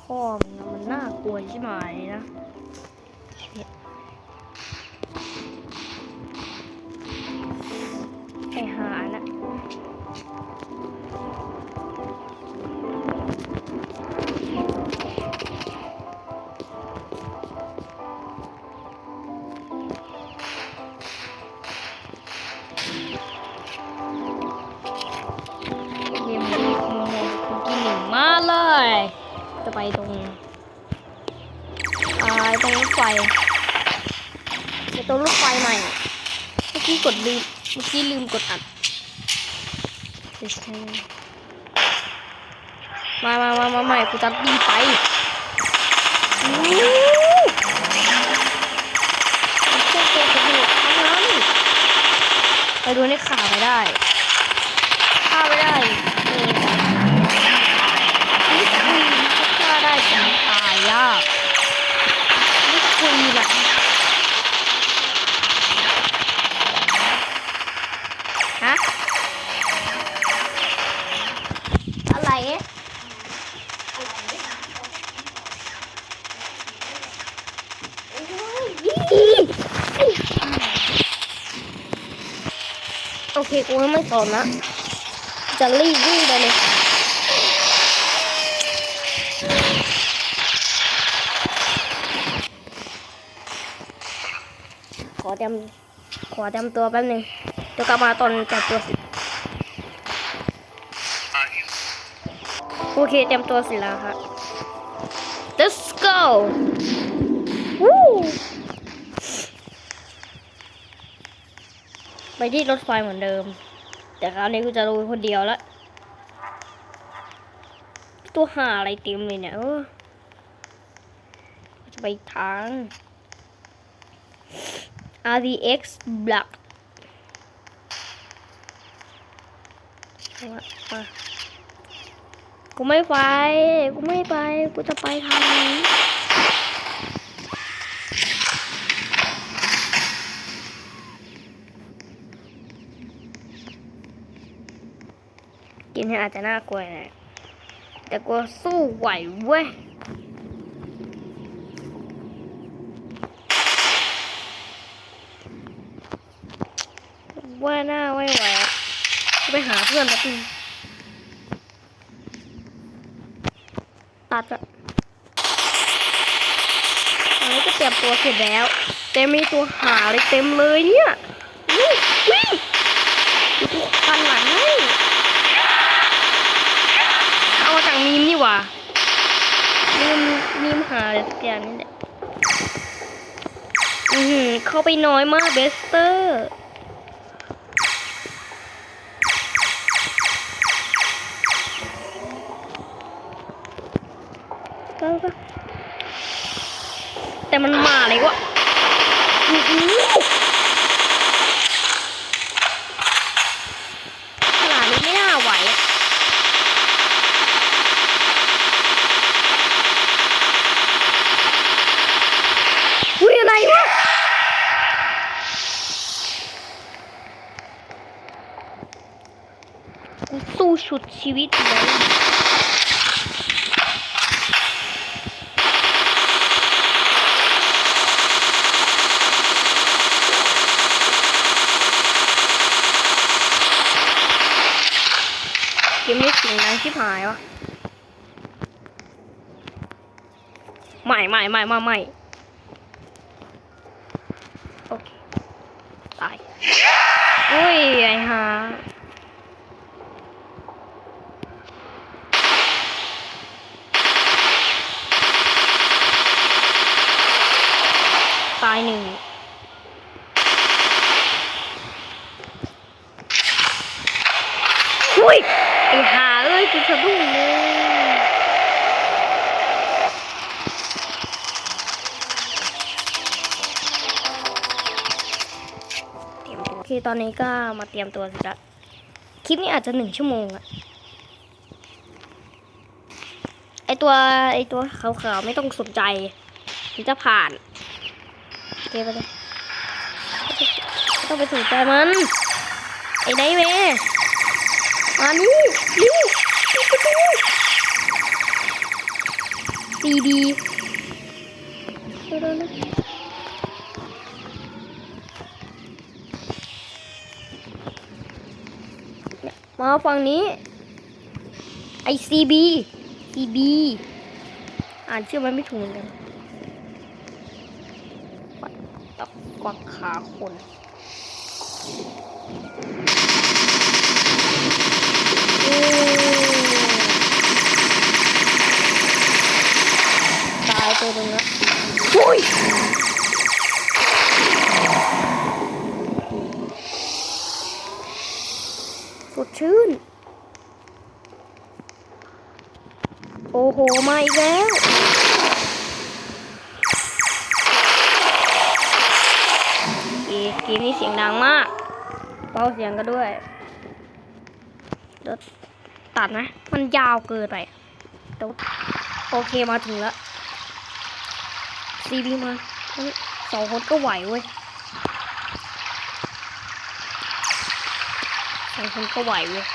พ่อมันมันน่ากลัวใช่ไหมนะ จะไปตรงอ่าตรงรถไฟไปตรงรถไฟใหม่เมื่อกี้กดลืมเมื่อกี้ลืมกดอัดมามามามาใหม่กูจะดีไปอู้มันพวกตัวกระดูกทั้งนั้นไปดูในข่าวไม่ได้ฆ่าไม่ได้ดี ฆ่าได้แต่มันตายยากนี่คุยน่ะฮะอะไรโอเคกูไม่สอนนะจะรีบวิ่งไปเลย เตรียมขอเตรียมตัวแป๊บหนึงเดี๋ยวกลับมาตอนจับตัวสิโอเคเตรียมตัวสร็จแล้วครับ let's go ไปที่รถไฟเหมือนเดิม แต่คราวนี้กูจะลุยคนเดียวแล้วตัวหาอะไรเต็มเลยเนี่ยเออจะไปทาง RDX Black มากูไม่ไป กูไม่ไป กูจะไปทางนี้กินเนี่ยอาจจะน่ากลัวนะแต่กูสู้ไหวเว้ย ว่าหน้าไม่ไหวอะไปหาเพื่อนแป๊บนึงตัดอะอันนี้ก็เตรียมตัวเสร็จแล้ว เต็มมีตัวหาเลยเต็มเลยเนี่ยวิ่งวิ่งดูกันหลังให้เอามาจากมีมนี่หว่ามีมมีมหาอะไรสักอย่างนี่แหละอือหือเข้าไปน้อยมากเบสเตอร์ แต่มันมาเลยวะขนาดนี้ไม่น่าไหวอะอุ้ยอะไรวะกูสู้ชุดชีวิตเลย เกมนี้เสียงดังชิบหายวะใหม่ใหม่ใหม่มาใหม่โอเค ตาย อุ้ย ไอ้ห่าตายหนึ่งอุ้ย ไอ้หาเอ้ยกูสะดุ้งเลยเตรียมตัวโอเคตอนนี้ก็มาเตรียมตัวเสร็จล้วคลิปนี้อาจจะหนึ่งชั่วโมงอะไอตัวไอตัวขาวๆไม่ต้องสนใจมันจะผ่านโอเคไปเลยต้องไปสนใจมัน ไอ้ไนเมย์ มานี่เร็วปิดประตูซีบีมาฝั่งนี้ไอซีบีซีบีอ่านชื่อมันไม่ถูกเหมือนกันตะกวักขาคน โอ้โห มาอีกแล้วเกมเกมนี้เสียงดังมาก เบาเสียงก็ด้วยเดี๋ยวตัดนะ มันยาวเกินไปโอเคมาถึงแล้วซีบีมาสองคนก็ไหวเว้ยสองคนก็ไหวเว้ย